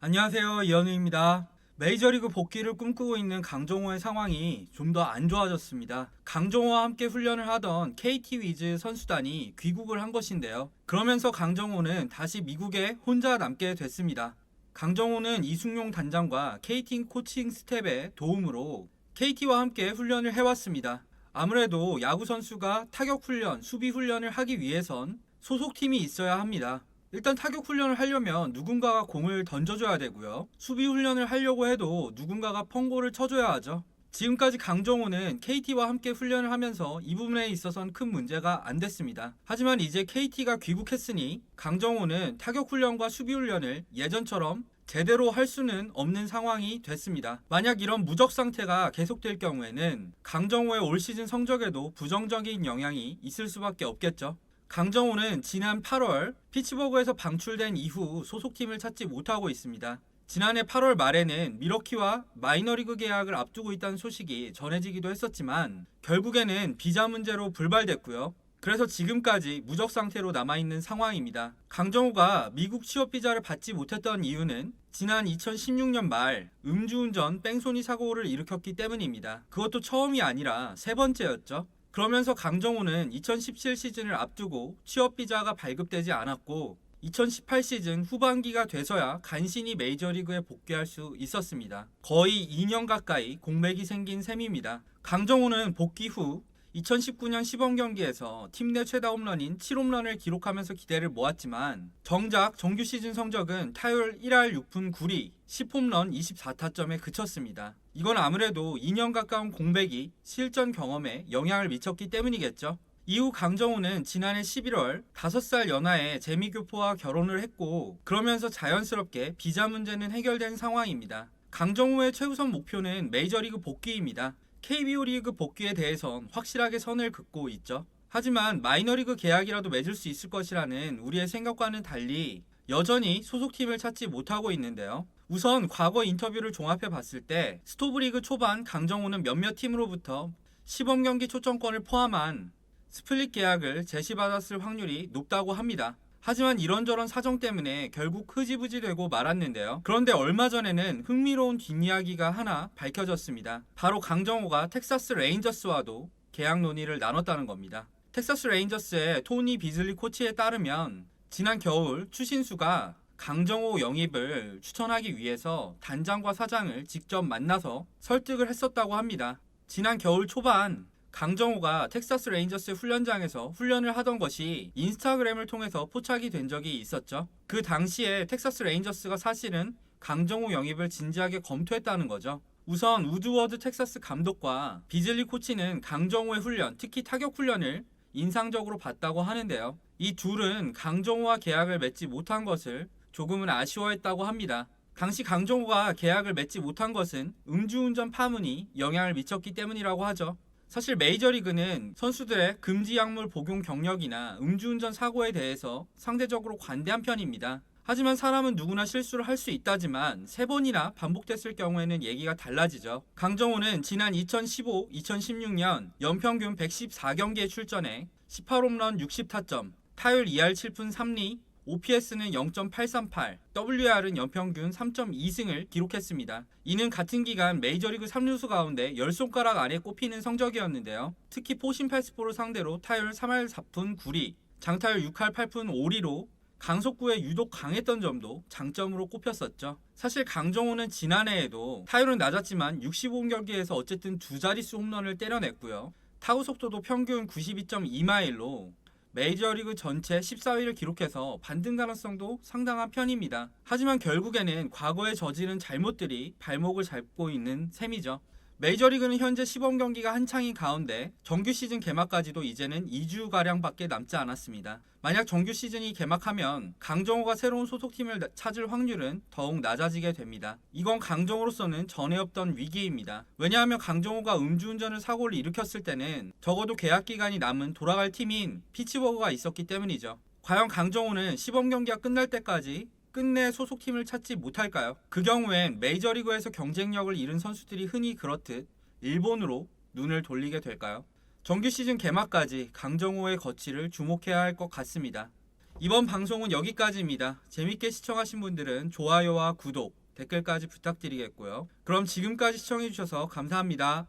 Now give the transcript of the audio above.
안녕하세요. 이현우입니다. 메이저리그 복귀를 꿈꾸고 있는 강정호의 상황이 좀 더 안 좋아졌습니다. 강정호와 함께 훈련을 하던 KT 위즈 선수단이 귀국을 한 것인데요. 그러면서 강정호는 다시 미국에 혼자 남게 됐습니다. 강정호는 이승용 단장과 KT 코칭 스텝의 도움으로 KT와 함께 훈련을 해왔습니다. 아무래도 야구 선수가 타격 훈련, 수비 훈련을 하기 위해선 소속팀이 있어야 합니다. 일단 타격 훈련을 하려면 누군가가 공을 던져줘야 되고요. 수비 훈련을 하려고 해도 누군가가 펑고를 쳐줘야 하죠. 지금까지 강정호는 KT와 함께 훈련을 하면서 이 부분에 있어선 큰 문제가 안 됐습니다. 하지만 이제 KT가 귀국했으니 강정호는 타격 훈련과 수비 훈련을 예전처럼 제대로 할 수는 없는 상황이 됐습니다. 만약 이런 무적 상태가 계속될 경우에는 강정호의 올 시즌 성적에도 부정적인 영향이 있을 수밖에 없겠죠. 강정호는 지난 8월 피츠버그에서 방출된 이후 소속팀을 찾지 못하고 있습니다. 지난해 8월 말에는 미러키와 마이너리그 계약을 앞두고 있다는 소식이 전해지기도 했었지만 결국에는 비자 문제로 불발됐고요. 그래서 지금까지 무적 상태로 남아있는 상황입니다. 강정호가 미국 취업 비자를 받지 못했던 이유는 지난 2016년 말 음주운전 뺑소니 사고를 일으켰기 때문입니다. 그것도 처음이 아니라 세 번째였죠. 그러면서 강정호는 2017 시즌을 앞두고 취업 비자가 발급되지 않았고 2018 시즌 후반기가 돼서야 간신히 메이저리그에 복귀할 수 있었습니다. 거의 2년 가까이 공백이 생긴 셈입니다. 강정호는 복귀 후 2019년 시범 경기에서 팀 내 최다 홈런인 7홈런을 기록하면서 기대를 모았지만 정작 정규 시즌 성적은 타율 1할 6푼 9리 10홈런 24타점에 그쳤습니다. 이건 아무래도 2년 가까운 공백이 실전 경험에 영향을 미쳤기 때문이겠죠. 이후 강정호는 지난해 11월 5살 연하의 재미교포와 결혼을 했고 그러면서 자연스럽게 비자 문제는 해결된 상황입니다. 강정호의 최우선 목표는 메이저리그 복귀입니다. KBO 리그 복귀에 대해선 확실하게 선을 긋고 있죠. 하지만 마이너리그 계약이라도 맺을 수 있을 것이라는 우리의 생각과는 달리 여전히 소속팀을 찾지 못하고 있는데요. 우선 과거 인터뷰를 종합해 봤을 때 스토브리그 초반 강정호는 몇몇 팀으로부터 시범 경기 초청권을 포함한 스플릿 계약을 제시받았을 확률이 높다고 합니다. 하지만 이런저런 사정 때문에 결국 흐지부지 되고 말았는데요. 그런데 얼마 전에는 흥미로운 뒷이야기가 하나 밝혀졌습니다. 바로 강정호가 텍사스 레인저스와도 계약 논의를 나눴다는 겁니다. 텍사스 레인저스의 토니 비즐리 코치에 따르면 지난 겨울 추신수가 강정호 영입을 추천하기 위해서 단장과 사장을 직접 만나서 설득을 했었다고 합니다. 지난 겨울 초반 강정호가 텍사스 레인저스 훈련장에서 훈련을 하던 것이 인스타그램을 통해서 포착이 된 적이 있었죠. 그 당시에 텍사스 레인저스가 사실은 강정호 영입을 진지하게 검토했다는 거죠. 우선 우드워드 텍사스 감독과 비즐리 코치는 강정호의 훈련, 특히 타격 훈련을 인상적으로 봤다고 하는데요. 이 둘은 강정호와 계약을 맺지 못한 것을 조금은 아쉬워했다고 합니다. 당시 강정호가 계약을 맺지 못한 것은 음주운전 파문이 영향을 미쳤기 때문이라고 하죠. 사실 메이저리그는 선수들의 금지 약물 복용 경력이나 음주운전 사고에 대해서 상대적으로 관대한 편입니다. 하지만 사람은 누구나 실수를 할 수 있다지만 세 번이나 반복됐을 경우에는 얘기가 달라지죠. 강정호는 지난 2015, 2016년 연평균 114경기에 출전해 18홈런 60타점, 타율 2할 7푼 3리, OPS는 0.838, WR은 연평균 3.2승을 기록했습니다. 이는 같은 기간 메이저리그 3루수 가운데 10손가락 안에 꼽히는 성적이었는데요. 특히 포신 패스포를 상대로 타율 3할 4푼 9리, 장타율 6할 8푼 5리로 강속구에 유독 강했던 점도 장점으로 꼽혔었죠. 사실 강정호는 지난해에도 타율은 낮았지만 65경기에서 어쨌든 두 자릿수 홈런을 때려냈고요. 타구 속도도 평균 92.2마일로 메이저리그 전체 14위를 기록해서 반등 가능성도 상당한 편입니다. 하지만 결국에는 과거에 저지른 잘못들이 발목을 잡고 있는 셈이죠. 메이저리그는 현재 시범 경기가 한창인 가운데 정규 시즌 개막까지도 이제는 2주 가량밖에 남지 않았습니다. 만약 정규 시즌이 개막하면 강정호가 새로운 소속팀을 찾을 확률은 더욱 낮아지게 됩니다. 이건 강정호로서는 전에 없던 위기입니다. 왜냐하면 강정호가 음주운전을 사고를 일으켰을 때는 적어도 계약 기간이 남은 돌아갈 팀인 피츠버그가 있었기 때문이죠. 과연 강정호는 시범 경기가 끝날 때까지 끝내 소속팀을 찾지 못할까요? 그 경우엔 메이저리그에서 경쟁력을 잃은 선수들이 흔히 그렇듯 일본으로 눈을 돌리게 될까요? 정규 시즌 개막까지 강정호의 거취를 주목해야 할 것 같습니다. 이번 방송은 여기까지입니다. 재밌게 시청하신 분들은 좋아요와 구독, 댓글까지 부탁드리겠고요. 그럼 지금까지 시청해주셔서 감사합니다.